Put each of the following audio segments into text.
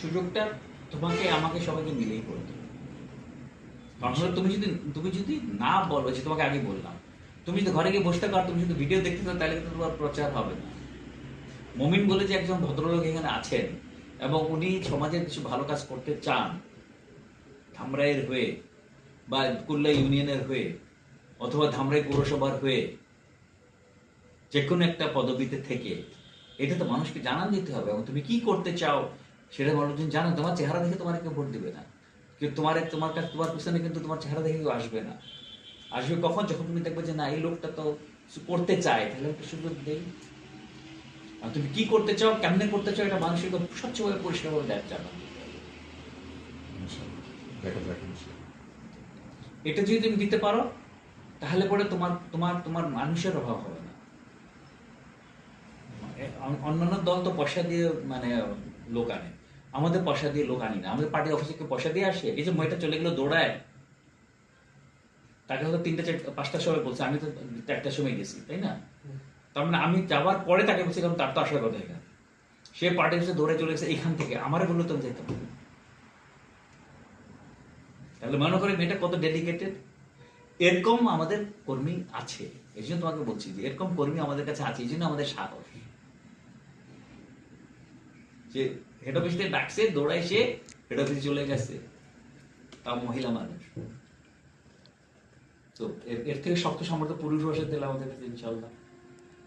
সুযোগটা তোমাকে, আমাকে সবাইকে মিলেই করতে। কারণ তুমি যদি তুমি যদি না বলো, যে তোমাকে আগে বললাম, তুমি যদি ঘরে গিয়ে বসে থাকো আর তুমি যদি ভিডিও দেখতে থাকো, তাহলে কিন্তু তোমার প্রচার হবে না মমিন বলে যে একজন ভদ্রলোক এখানে আছেন এবং উনি সমাজের কিছু ভালো কাজ করতে চান, ধামরাইয়ের হয়ে বা কুল্লা ইউনিয়নের হয়ে অথবা ধামরাই পৌরসভার হয়ে যে কোনো একটা পদবিতে থেকে, এটা তো মানুষকে জানান দিতে হবে এবং তুমি কি করতে চাও সেটা মানুষজন জানে তোমার চেহারা দেখে তোমার কেউ ভোট দিবে না কিন্তু তোমার তোমার কাছে তোমার পিছনে কিন্তু তোমার চেহারা দেখে কেউ আসবে না আসবে কখন যখন তুমি দেখবে যে না এই লোকটা তো করতে চায় তাহলে একটা সুযোগ দেই আর তুমি কি করতে চাও কেমনে করতে চাও এটা মানুষের স্বচ্ছভাবে পরিষ্কারভাবে দেখ হবে। ইনশাআল্লাহ। দেখা ইনশাআল্লাহ। এটা যদি তুমি দিতে পারো তাহলে পরে তোমার তোমার তোমার মানুষের অভাব হবে না অন্যান্য দল তো পয়সা দিয়ে মানে লোক আনে। আমাদের পয়সা দিয়ে লোক আনি না। আমাদের পার্টি অফিসে কেউ পয়সা দিয়ে আসে? এই যে মেয়েটা চলে গেলো দৌড়ায়। তাকে হয়তো তিনটা চারটা, পাঁচটার সময় বলছে, আমি তো চারটার সময় গেছি তাই না? তার মানে আমি যাওয়ার পরে তাকে বলছিলাম, তার তো আসার কথা এখানে। সে পার্টি অফিসে দৌড়ে চলে গেছে, এখান থেকে। আমারে বলল তো আমি যেতাম তাহলে মনে করে মেয়েটা কত ডেডিকেটেড এরকম আমাদের কর্মী আছে। এই জন্য তোমাকে বলছি যে, এরকম কর্মী আমাদের কাছে আছে। এই জন্য আমাদের সাহস। যে হেড অফিস থেকে ডাকছে দৌড়ায় সে হেড অফিসে চলে গেছে। তাও মহিলা মানুষ। তো এর থেকে শক্ত সমর্থ পুরুষ বসে দিলে আমাদের কাছে ইনশাল্লাহ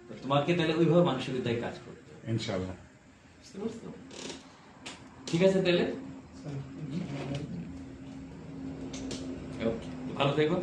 তো তোমাকে তাহলে ওইভাবে মানসিকতায় কাজ করতে হবে। ইনশাআল্লাহ। বুঝতে পারছ? ঠিক আছে তাহলে? ভালো থেকো।